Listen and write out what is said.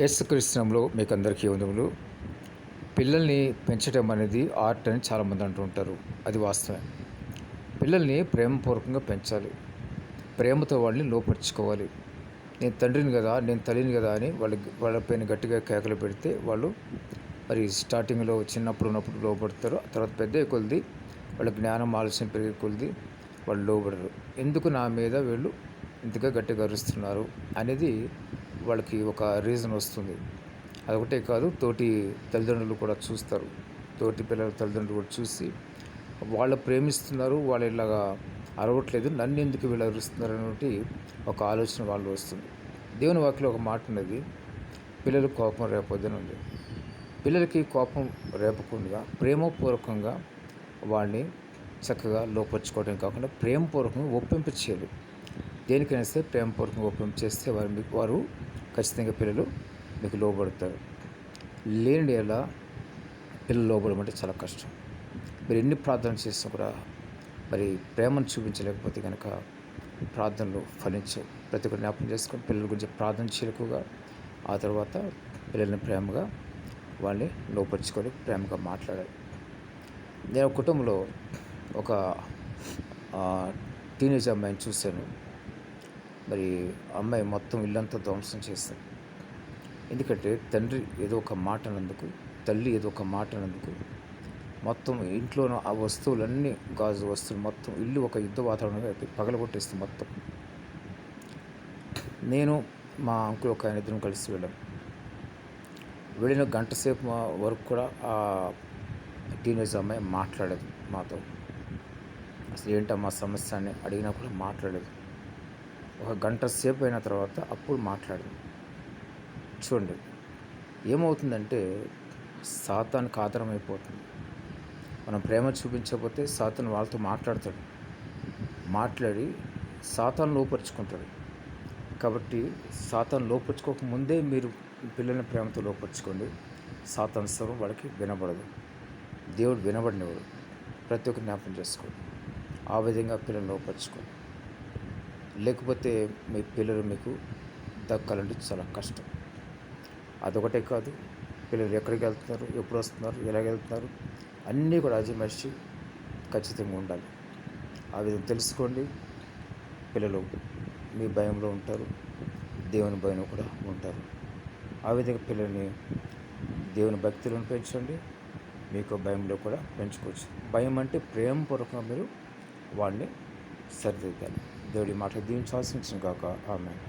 యేసుక్రీస్తునంలో మీకు అందరికీ వందములు. పిల్లల్ని పెంచడం అనేది ఆర్ట్ అని చాలామంది అంటూ ఉంటారు. అది వాస్తవమే. పిల్లల్ని ప్రేమపూర్వకంగా పెంచాలి. ప్రేమతో వాళ్ళని లోపరుచుకోవాలి. నేను తండ్రిని కదా నేను తల్లిని కదా అని వాళ్ళకి వాళ్ళపైన గట్టిగా కేకలు పెడితే వాళ్ళు మరి స్టార్టింగ్లో చిన్నప్పుడు ఉన్నప్పుడు లోపడతారు తర్వాత పెద్ద కొలిది వాళ్ళ జ్ఞానం ఆలోచన పెరిగే కొలిది వాళ్ళు లోబడరు. ఎందుకు నా మీద వీళ్ళు ఇంతగా గట్టిగా అరుస్తున్నారు అనేది వాళ్ళకి ఒక రీజన్ వస్తుంది. అదొకటే కాదు తోటి తల్లిదండ్రులు కూడా చూస్తారు. తోటి పిల్లల తల్లిదండ్రులు కూడా చూసి వాళ్ళు ప్రేమిస్తున్నారు వాళ్ళు ఇలాగా అరవట్లేదు నన్ను ఎందుకు వీళ్ళు అరుస్తున్నారు అనేటి ఒక ఆలోచన వాళ్ళు వస్తుంది. దేవుని వాక్యలో ఒక మాట ఉన్నది పిల్లలు కోపం రేపొద్దని ఉంది. పిల్లలకి కోపం రేపకుండా ప్రేమపూర్వకంగా వాళ్ళని చక్కగా లోపరుచుకోవడం కాకుండా ప్రేమపూర్వకంగా ఒప్పింపు చేయాలి దేనికైనా సరే ప్రేమపూర్వకంగా ఉపయోగం చేస్తే వారు మీకు వారు ఖచ్చితంగా పిల్లలు మీకు లోబడతారు. లేని ఎలా పిల్లలు లోబడమంటే చాలా కష్టం. మీరు ఎన్ని ప్రార్థనలు చేసినా కూడా మరి ప్రేమను చూపించలేకపోతే కనుక ప్రార్థనలు ఫలించవు. ప్రతి ఒక్కరు జ్ఞాపకం చేసుకొని పిల్లల గురించి ప్రార్థన చేయకుగా ఆ తర్వాత పిల్లల్ని ప్రేమగా వాళ్ళని లోపరుచుకొని ప్రేమగా మాట్లాడాలి. నేను కుటుంబంలో ఒక టీనేజ్ అమ్మాయిని చూశాను. మరి అమ్మాయి మొత్తం ఇల్లంతా ధ్వంసం చేస్తుంది ఎందుకంటే తండ్రి ఏదో ఒక మాట అన్నందుకు తల్లి ఏదో ఒక మాట అన్నందుకు మొత్తం ఇంట్లో ఆ వస్తువులన్నీ గాజు వస్తువులు మొత్తం ఇల్లు ఒక యుద్ధ వాతావరణంగా పగలగొట్టేస్తుంది మొత్తం. నేను మా అంకుల్ ఒక ఆయన ఇద్దరం కలిసి వెళ్ళాం. వెళ్ళిన గంట సేపు వరకు కూడా ఆ టీనేజ్ అమ్మాయి మాట్లాడేది మాతో. అసలు ఏంటమ్మా సమస్య అని అడిగినా కూడా మాట్లాడేది ఒక గంట సేపు అయిన తర్వాత అప్పుడు మాట్లాడింది. చూడండి ఏమవుతుందంటే సాతానికి ఆధారం అయిపోతుంది మనం ప్రేమ చూపించకపోతే సాతాను వాళ్ళతో మాట్లాడతాడు. మాట్లాడి సాతాను లోపరుచుకుంటాడు. కాబట్టి సాతాను లోపరుచుకోక ముందే మీరు పిల్లల్ని ప్రేమతో లోపరుచుకోండి. సాతాను స్వరం వాళ్ళకి వినబడదు. దేవుడు వినబడినవాడు. ప్రతి ఒక్క జ్ఞాపం చేసుకోండి. ఆ విధంగా పిల్లల్ని లోపరుచుకోండి. లేకపోతే మీ పిల్లలు మీకు దక్కాలంటే చాలా కష్టం. అదొకటే కాదు పిల్లలు ఎక్కడికి వెళ్తున్నారు ఎప్పుడు వస్తున్నారు ఎలాగ వెళ్తున్నారు అన్నీ కూడా అజమాయిషి ఖచ్చితంగా ఉండాలి. ఆ విధంగా తెలుసుకోండి పిల్లలు మీ భయంలో ఉంటారు దేవుని భయం కూడా ఉంటారు. ఆ విధంగా పిల్లల్ని దేవుని భక్తులను పెంచండి మీకు భయంలో కూడా పెంచుకోవచ్చు. భయం అంటే ప్రేమపూర్వకంగా మీరు వాడిని Սրդը դեմ, դե որ իմ արդեն դիմց ասին չնկակա ամեն։